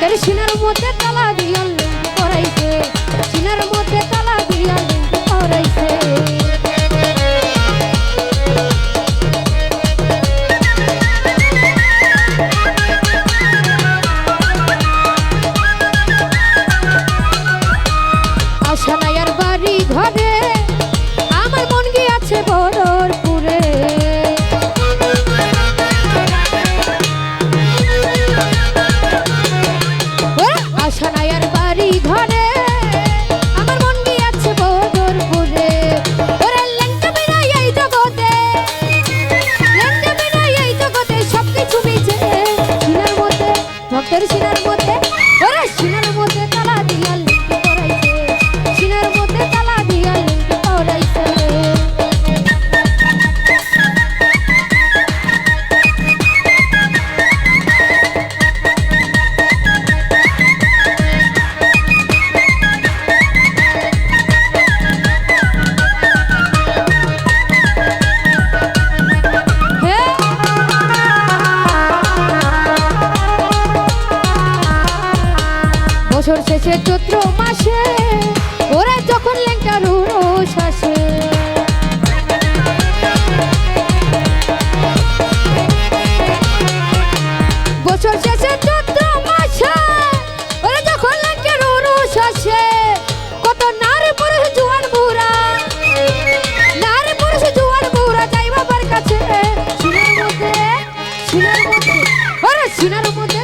তবে সোনার মধ্যে Pero si no lo bote, ahora si no lo bote, está la dial. এসে চৈত্র মাসে, ওরা যখন লেঙ্কার শাসে বছর শেষে চৈত্র মাসে, ওরা যখন লেঙ্কার শাসে কত নারী পুরুষ জোয়ার বুড়া, নারী পুরুষ জোয়ার বুড়া যাই বাবার কাছে। ওরা সোনার মধ্যে।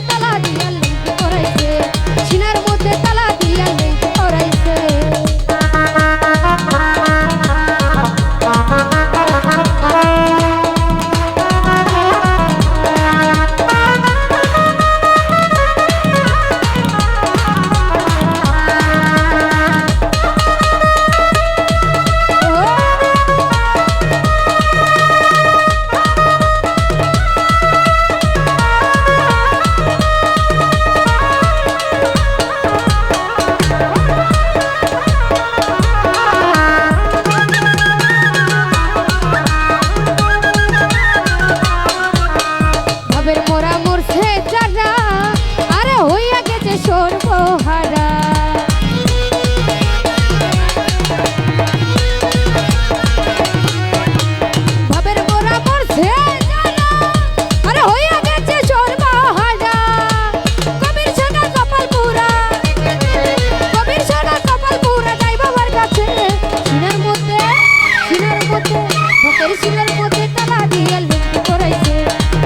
মধ্যে ভোকের সিনার মধ্যে তালা দিয়ে লিঙ্ক করাইছে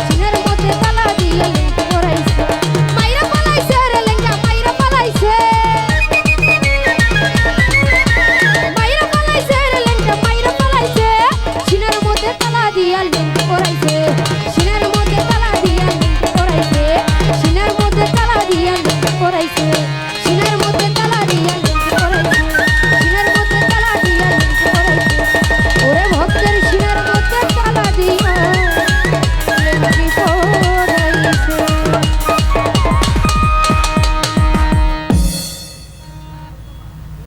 সিনার মধ্যে তালা দিয়ে লিঙ্ক করাইছে মাইরা পালাইছে রে লেঙ্গা, মাইরা পালাইছে। মাইরা পালাইছে রে লেঙ্গা, মাইরা পালাইছে। সিনার মধ্যে তালা দিয়ে লিঙ্ক করাইছে সিনার মধ্যে তালা দিয়ে লিঙ্ক করাইছে সিনার মধ্যে তালা দিয়ে লিঙ্ক করাইছে